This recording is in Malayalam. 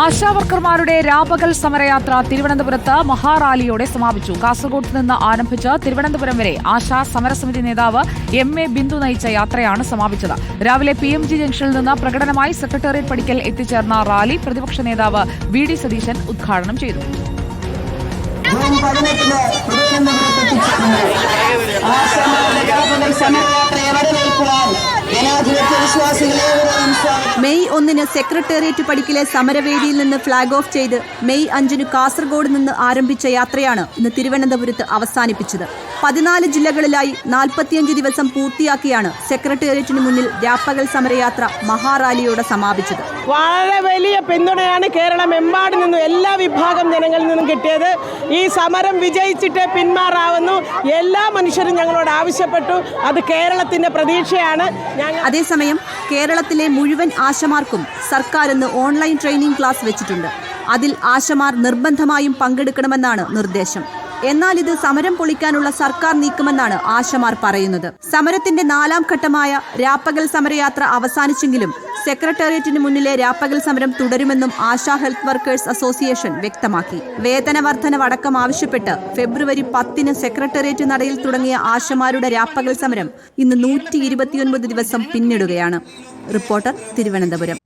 ആശാവർക്കർമാരുടെ രാപകൽ സമരയാത്ര തിരുവനന്തപുരത്ത് മഹാറാലിയോടെ സമാപിച്ചു. കാസർഗോഡ് നിന്ന് ആരംഭിച്ച് തിരുവനന്തപുരം വരെ ആശാ സമരസമിതി നേതാവ് എം എ ബിന്ദു നയിച്ച യാത്രയാണ് സമാപിച്ചത്. രാവിലെ പി എം ജി ജംഗ്ഷനിൽ നിന്ന് പ്രകടനമായി സെക്രട്ടേറിയറ്റ് പടിക്കൽ എത്തിച്ചേർന്ന റാലി പ്രതിപക്ഷ നേതാവ് വി ഡി സതീശൻ ഉദ്ഘാടനം ചെയ്തു. ജനാധിപത്യ സ്വാഗതം മെയ് ഒന്നിന് സെക്രട്ടേറിയറ്റ് പടിക്കിലെ സമരവേദിയിൽ നിന്ന് ഫ്ളാഗ് ഓഫ് ചെയ്ത് മെയ് അഞ്ചിന് കാസർഗോഡ് നിന്ന് ആരംഭിച്ച യാത്രയാണ് ഇന്ന് തിരുവനന്തപുരത്ത് അവസാനിപ്പിച്ചത്. പതിനാല് ജില്ലകളിലായി നാൽപ്പത്തിയഞ്ച് ദിവസം പൂർത്തിയാക്കിയാണ് സെക്രട്ടേറിയറ്റിന് മുന്നിൽ രാപ്പകൽ സമരയാത്ര മഹാറാലിയോടെ സമാപിച്ചത്. വളരെ വലിയ പിന്തുണയാണ് കേരളമെമ്പാട് നിന്നും എല്ലാ വിഭാഗം ജനങ്ങളിൽ നിന്നും കിട്ടിയത്. ഈ സമരം വിജയിച്ചിട്ട് പിന്മാറാവുന്നു. എല്ലാ മനുഷ്യരും ഞങ്ങളോട് ആവശ്യപ്പെട്ടു. അത് കേരളത്തിന്റെ പ്രതീക്ഷയാണ്. അതേസമയം കേരളത്തിലെ മുഴുവൻ ആശമാർക്കും സർക്കാർ ഇന്ന് ഓൺലൈൻ ട്രെയിനിംഗ് ക്ലാസ് വെച്ചിട്ടുണ്ട്. അതിൽ ആശമാർ നിർബന്ധമായും പങ്കെടുക്കണമെന്നാണ് നിർദ്ദേശം. എന്നാൽ ഇത് സമരം പൊളിക്കാനുള്ള സർക്കാർ നീക്കമെന്നാണ് ആശമാർ പറയുന്നത്. സമരത്തിന്റെ നാലാം ഘട്ടമായ രാപ്പകൽ സമരയാത്ര അവസാനിച്ചെങ്കിലും സെക്രട്ടേറിയറ്റിന് മുന്നിലെ രാപ്പകൽ സമരം തുടരുമെന്നും ആശാ ഹെൽത്ത് വർക്കേഴ്സ് അസോസിയേഷൻ വ്യക്തമാക്കി. വേതന വർധനവടക്കം ആവശ്യപ്പെട്ട് ഫെബ്രുവരി പത്തിന് സെക്രട്ടേറിയറ്റ് നടയിൽ തുടങ്ങിയ ആശമാരുടെ രാപ്പകൽ സമരം ഇന്ന് നൂറ്റി ദിവസം പിന്നിടുകയാണ്. റിപ്പോർട്ടർ തിരുവനന്തപുരം.